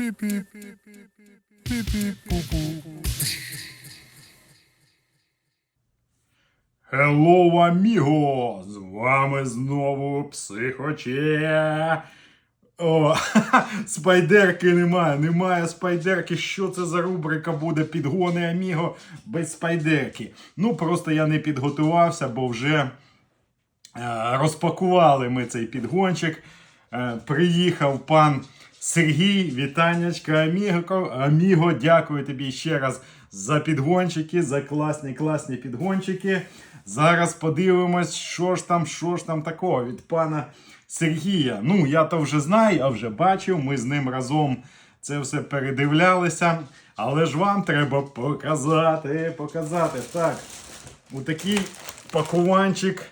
Пі-пі. Hello, amigo! З вами знову психоче. О, спайдерки немає, немає спайдерки. Що це за рубрика буде підгони Аміго без спайдерки? Ну, просто я не підготувався, бо вже е, розпакували ми цей підгончик. Е, приїхав пан Сергій. Вітаннячка, Аміго. Аміго, дякую тобі ще раз за підгончики, за класні, класні підгончики. Зараз подивимось, що ж там, що ж там такого від пана Сергія. Ну, я то вже знаю, я вже бачив, ми з ним разом це все передивлялися. Але ж вам треба показати, показати. Так, у такий пакуванчик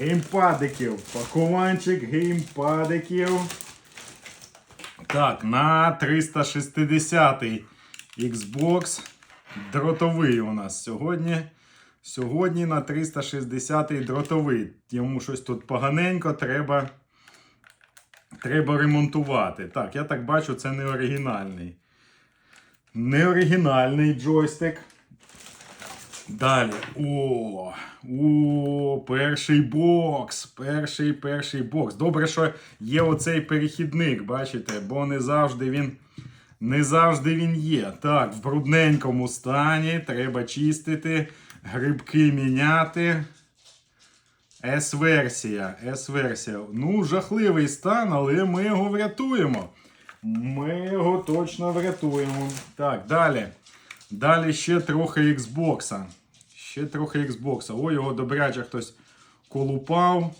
геймпадиків. Пакуванчик геймпадиків. Так, на 360-й Xbox дротовий у нас сьогодні. Сьогодні на 360-й дротовий. Йому щось тут поганенько, треба, треба ремонтувати. Так, я так бачу, це не оригінальний. Не оригінальний джойстик. Далі. О, о, перший бокс. Перший перший бокс. Добре, що є оцей перехідник, бачите, бо не завжди він. Не завжди він є. Так, в брудненькому стані треба чистити, грибки міняти. С-версія. С-версія. Ну, жахливий стан, але ми його врятуємо. Ми його точно врятуємо. Так, далі. Далі ще трохи Xbox. Ще трохи Xbox. О, його добряче хтось колупав.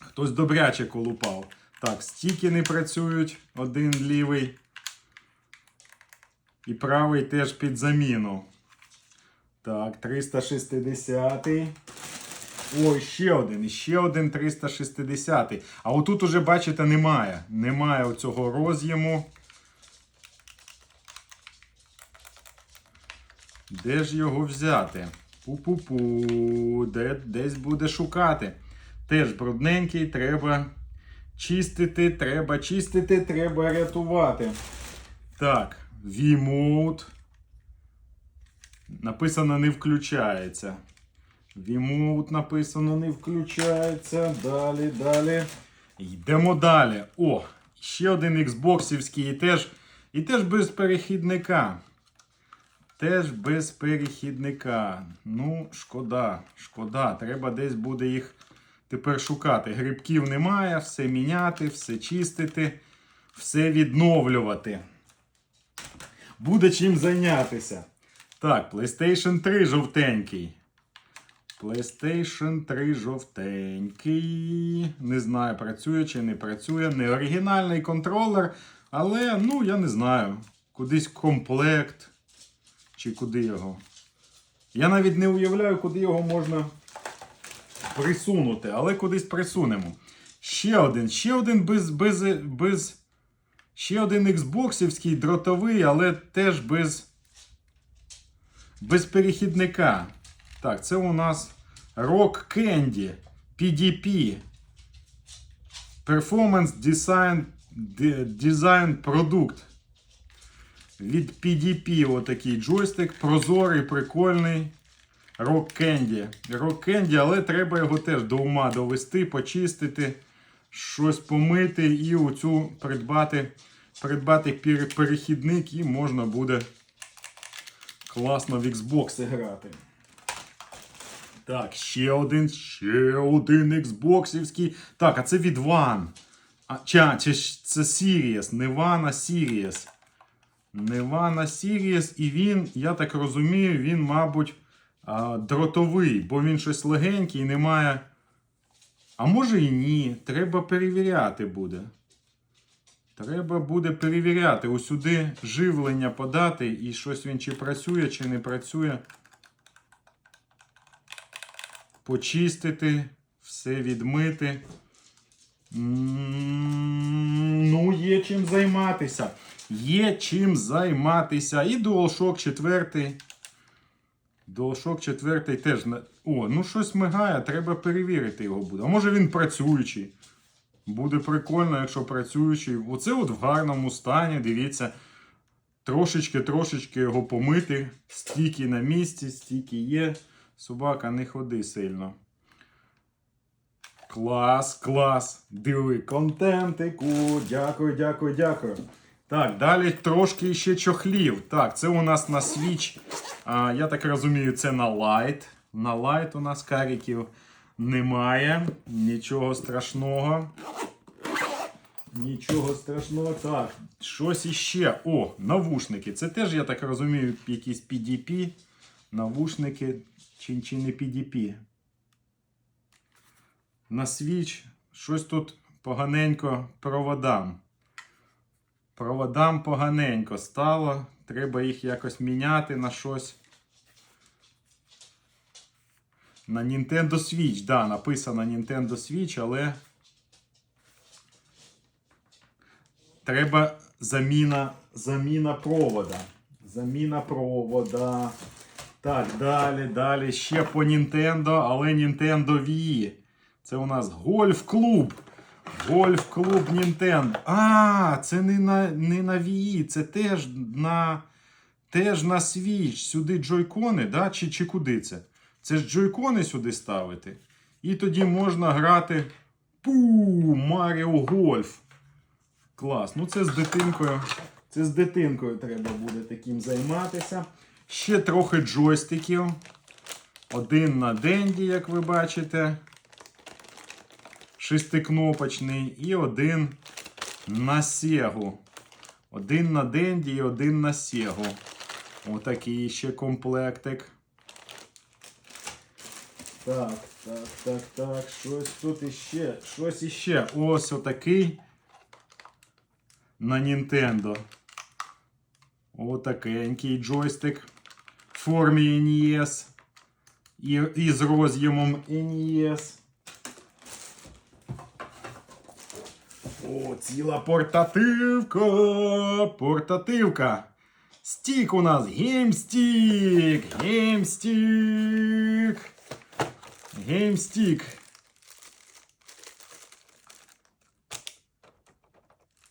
Хтось добряче колупав. Так, стіки не працюють. Один лівий. І правий теж під заміну. Так, 360. Ой, ще один. Ще один 360. А отут уже, бачите, немає. Немає оцього роз'єму. Де ж його взяти? Пу-пу-пу. Де, десь буде шукати. Теж брудненький, треба чистити, треба чистити, треба рятувати. Так, V-Mode. Написано не включається. V-Mode написано не включається. Далі, далі. Йдемо далі. О, ще один Xboxівський і теж, і теж без перехідника. Теж без перехідника. Ну, шкода, шкода. Треба десь буде їх тепер шукати. Грибків немає, все міняти, все чистити, все відновлювати. Буде чим зайнятися. Так, PlayStation 3 жовтенький. PlayStation 3 жовтенький. Не знаю, працює чи не працює. Не оригінальний контролер, але, ну, я не знаю. Кудись комплект. Чи куди його. Я навіть не уявляю, куди його можна присунути, але кудись присунемо. Ще один, ще один без. без, без ще один Xboxівський дротовий, але теж без. Без перехідника. Так, це у нас Rock Candy PDP. Performance Design, Design Product. Від PDP отакий джойстик. Прозорий, прикольний. Rock Candy. Rock Candy, але треба його теж до ума довести, почистити, щось помити і оцю придбати, придбати перехідник, і можна буде класно в Xbox грати. Так, ще один, ще один Xboxівський. Так, а це від One. А, ча, чи це Sirius, не One, а Sirius. Невана Сіріс, і він, я так розумію, він, мабуть, дротовий, бо він щось легенький і немає. А може і ні. Треба перевіряти буде. Треба буде перевіряти. Ось сюди живлення подати, і щось він чи працює, чи не працює. Почистити, все відмити. Ну, є чим займатися. Є чим займатися. І DualShock 4. DualShock 4 теж. О, ну щось мигає, треба перевірити його буде. А може він працюючий. Буде прикольно, якщо працюючий. Оце от в гарному стані, дивіться. Трошечки-трошечки його помити. Стільки на місці, стільки є. Собака, не ходи сильно. Клас, клас. Диви, контентику. Дякую, дякую, дякую. Так, далі трошки ще чохлів. Так, це у нас на свіч. Я так розумію, це на лайт. На лайт у нас каріків немає. Нічого страшного. Нічого страшного. Так, щось іще. О, навушники. Це теж, я так розумію, якісь PDP. Навушники чи, чи не PDP. На свіч. Щось тут поганенько проводам. Проводам поганенько стало. Треба їх якось міняти на щось. На Nintendo Switch, да, написано Nintendo Switch, але треба заміна, заміна провода. Заміна провода. Так, далі, далі. Ще по Nintendo, але Nintendo Wii. Це у нас гольф-клуб. Гольф-клуб Nintendo. А, це не на, не на Wii, це теж на, теж на Switch. Сюди джойкони, да? чи, чи куди це? Це ж джойкони сюди ставити. І тоді можна грати пу, Маріо Гольф. Клас. Ну це з дитинкою. Це з дитинкою треба буде таким займатися. Ще трохи джойстиків. Один на денді, як ви бачите. Шестикнопочний. І один на Сегу. Один на денді і один на Сегу. Отакий ще комплектик. Так, так, так, так. Щось тут іще. Щось іще. Ось отакий на Nintendo. Отакенький джойстик в формі NES. І, і з роз'ємом NES. О, ціла портативка. Портативка. Стік у нас геймстік. Геймстік. Геймстік.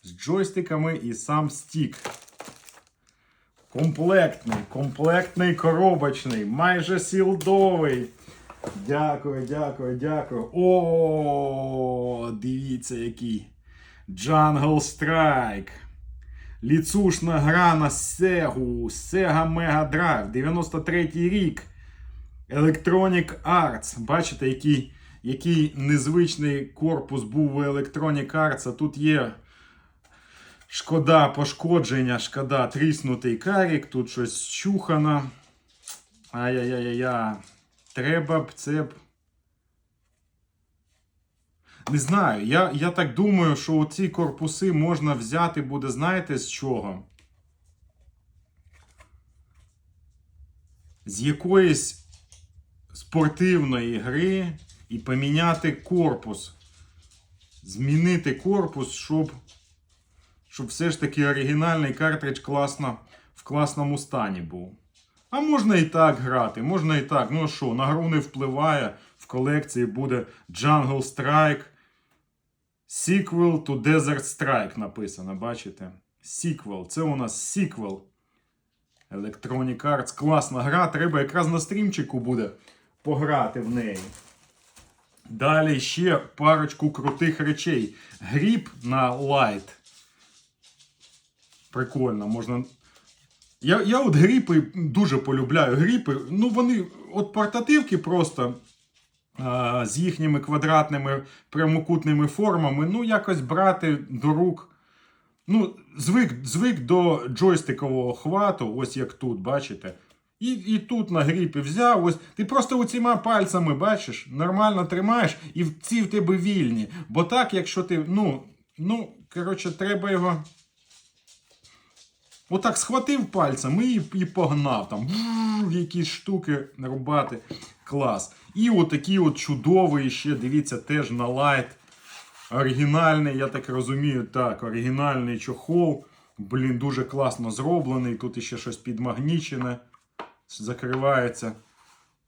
З джойстиками і сам стік. Комплектний, комплектний коробочний, майже сілдовий. Дякую, дякую, дякую. О, дивіться який. Jungle Strike. Ліцушна гра на Sega, Sega Mega Drive, 93 рік. Electronic Arts. Бачите, який, який незвичний корпус був у Electronic Arts. А тут є шкода пошкодження, шкода тріснутий карік, тут щось чухано. Ай-яй-яй-яй. Треба б це б. Не знаю, я, я так думаю, що оці корпуси можна взяти буде, знаєте, з чого? З якоїсь спортивної гри і поміняти корпус. Змінити корпус, щоб, щоб все ж таки оригінальний картридж класно, в класному стані був. А можна і так грати, можна і так. Ну а що, на гру не впливає. В колекції буде Jungle Strike. Sequel to Desert Strike написано, бачите? Sequel. Це у нас sequel. Electronic Arts. Класна гра. Треба якраз на стрімчику буде пограти в неї. Далі ще парочку крутих речей. Гріб на Light. Прикольно, можна. Я, я от гріпи дуже полюбляю. Гріпи, ну вони от портативки просто з їхніми квадратними прямокутними формами, ну, якось брати до рук. Ну, звик, звик до джойстикового хвату, ось як тут, бачите. І, і тут на гріпі взяв, ось ти просто оціма пальцями бачиш, нормально тримаєш, і ці в тебе вільні. Бо так, якщо ти, ну, ну, коротше, треба його. Отак схватив пальцем і, і погнав там в якісь штуки рубати. Клас. І отакий от чудовий ще, дивіться, теж на лайт. Оригінальний, я так розумію, так, оригінальний чохол. Блін, дуже класно зроблений. Тут ще щось підмагнічене. Закривається.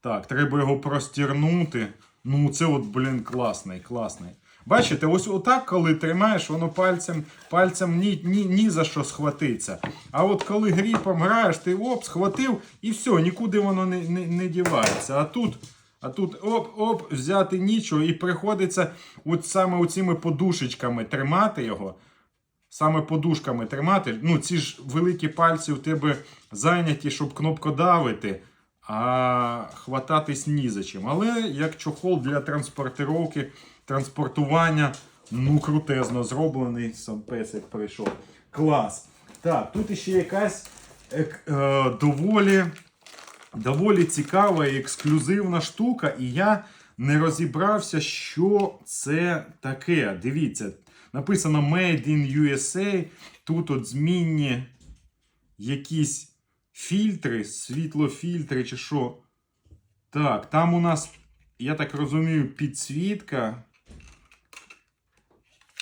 Так, треба його простірнути. Ну, це от, блін, класний, класний. Бачите, ось отак, коли тримаєш, воно пальцем, пальцем ні, ні, ні за що схватиться. А от коли гріпом граєш, ти оп, схватив і все, нікуди воно не, не, не дівається. А тут, а тут оп-оп, взяти нічого, і приходиться от саме оціми подушечками тримати його. Саме подушками тримати. Ну, ці ж великі пальці у тебе зайняті, щоб кнопкодавити, а хвататись ні за чим. Але як чохол для транспортировки, транспортування, ну крутезно зроблений. Сам песик прийшов. Клас. Так, тут ще якась ек- е, доволі, доволі цікава і ексклюзивна штука, і я не розібрався, що це таке. Дивіться, написано Made in USA. Тут от змінні якісь фільтри, світлофільтри чи що. Так, там у нас, я так розумію, підсвітка.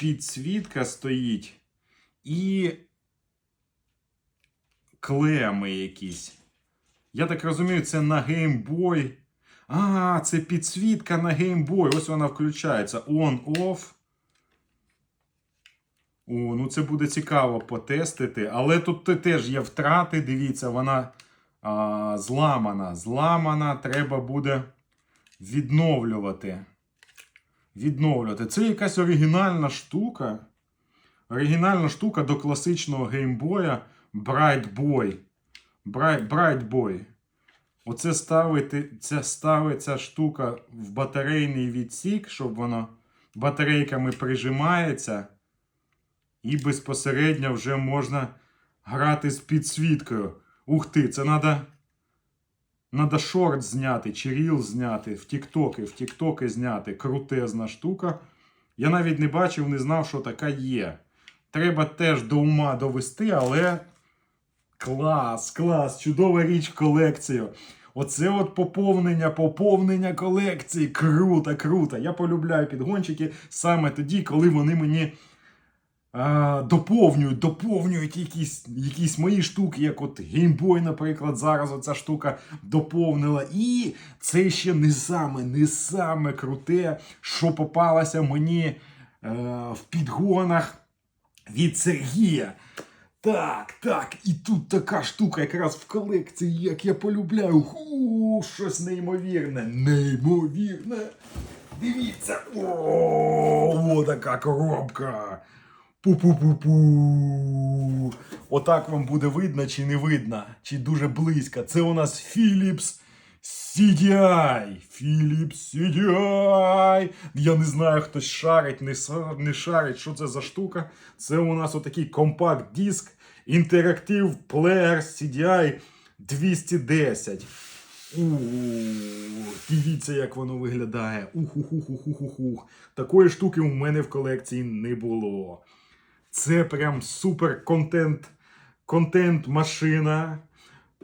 Підсвітка стоїть. І клеми якісь. Я так розумію, це на Boy. А, це підсвітка на Boy. Ось вона включається. On-off. О, ну це буде цікаво потестити. Але тут теж є втрати. Дивіться, вона а, зламана. Зламана, треба буде відновлювати. Відновлювати. Це якась оригінальна штука. Оригінальна штука до класичного геймбоя Bright Boy. Bright, Bright Boy. Оце ставити, це ставиться штука в батарейний відсік, щоб воно батарейками прижимається. І безпосередньо вже можна грати з підсвіткою. Ух ти, це треба. Надо шорт зняти, чи ріл зняти, в тіктоки, в тіктоки зняти. Крутезна штука. Я навіть не бачив, не знав, що така є. Треба теж до ума довести, але клас, клас, чудова річ колекцію. Оце от поповнення, поповнення колекції. Круто, круто. Я полюбляю підгончики саме тоді, коли вони мені доповнюють, доповнюють якісь, якісь мої штуки, як от геймбой, наприклад, зараз оця штука доповнила. І це ще не саме, не саме круте, що попалося мені е, в підгонах від Сергія. Так, так, і тут така штука якраз в колекції, як я полюбляю. Ху, щось неймовірне, неймовірне. Дивіться. О, о, така коробка. Пу-пу-пу-пу. Отак вам буде видно чи не видно, чи дуже близько. Це у нас Philips CDI. Philips CDI. Я не знаю, хтось шарить, не, шарить, що це за штука. Це у нас отакий компакт-диск. Interactive Player CDI 210. У, дивіться, як воно виглядає. Уху-ху-ху-ху-ху. Такої штуки у мене в колекції не було. Це прям супер контент, контент машина.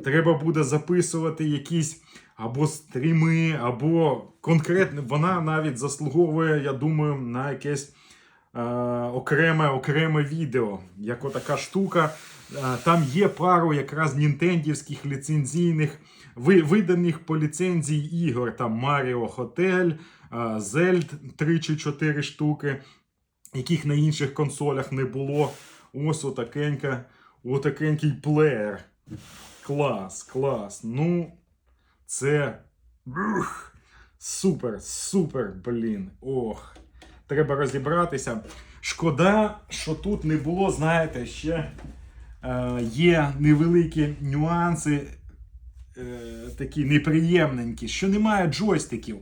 Треба буде записувати якісь або стріми, або конкретно вона навіть заслуговує, я думаю, на якесь е, окреме, окреме відео. Як отака штука. Е, там є пару якраз нінтендівських ліцензійних, ви, виданих по ліцензії ігор. Там Mario Hotel, е, 3 чи 4 штуки, яких на інших консолях не було. Ось отакенька, отакенький плеєр. Клас, клас. Ну, це. Ух, супер, супер, блін. Ох. Треба розібратися. Шкода, що тут не було, знаєте, ще е, є невеликі нюанси, е, такі неприємненькі, що немає джойстиків.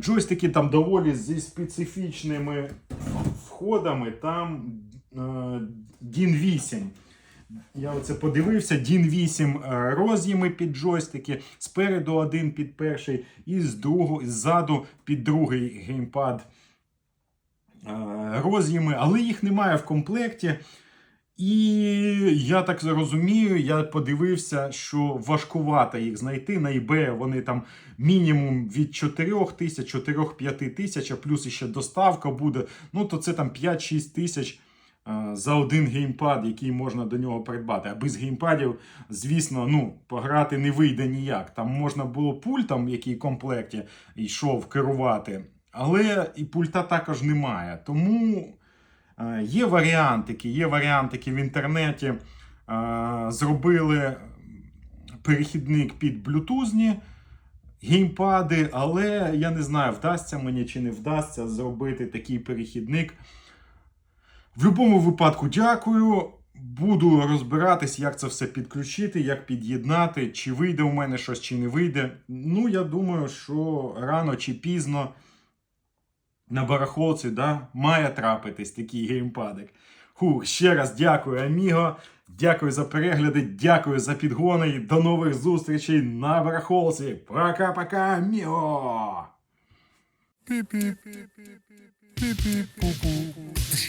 Джойстики там доволі зі специфічними входами. Там Дін DIN 8. Я оце подивився, DIN 8 е, роз'єми під джойстики, спереду один під перший, і з другу, ззаду під другий геймпад е, роз'єми, але їх немає в комплекті. І я так зрозумію, я подивився, що важкувато їх знайти. На eBay вони там мінімум від 4 тисяч, 4-5 тисяч, а плюс ще доставка буде. Ну, то це там 5-6 тисяч е, за один геймпад, який можна до нього придбати. А без геймпадів, звісно, ну, пограти не вийде ніяк. Там можна було пультом, який в комплекті йшов керувати. але і пульта також немає. Тому є варіантики, є варіантики в інтернеті. Е, зробили перехідник під блютузні геймпади, але я не знаю, вдасться мені чи не вдасться зробити такий перехідник. В будь-якому випадку дякую. Буду розбиратись, як це все підключити, як під'єднати, чи вийде у мене щось, чи не вийде. Ну, я думаю, що рано чи пізно на барахолці да, має трапитись такий геймпадик. Хух, ще раз дякую, Аміго. Дякую за перегляди, дякую за підгони і до нових зустрічей на барахолці. Пока-пока, Аміго! Пі-пі-пі-пі-пі-пі-пі-пу-пу.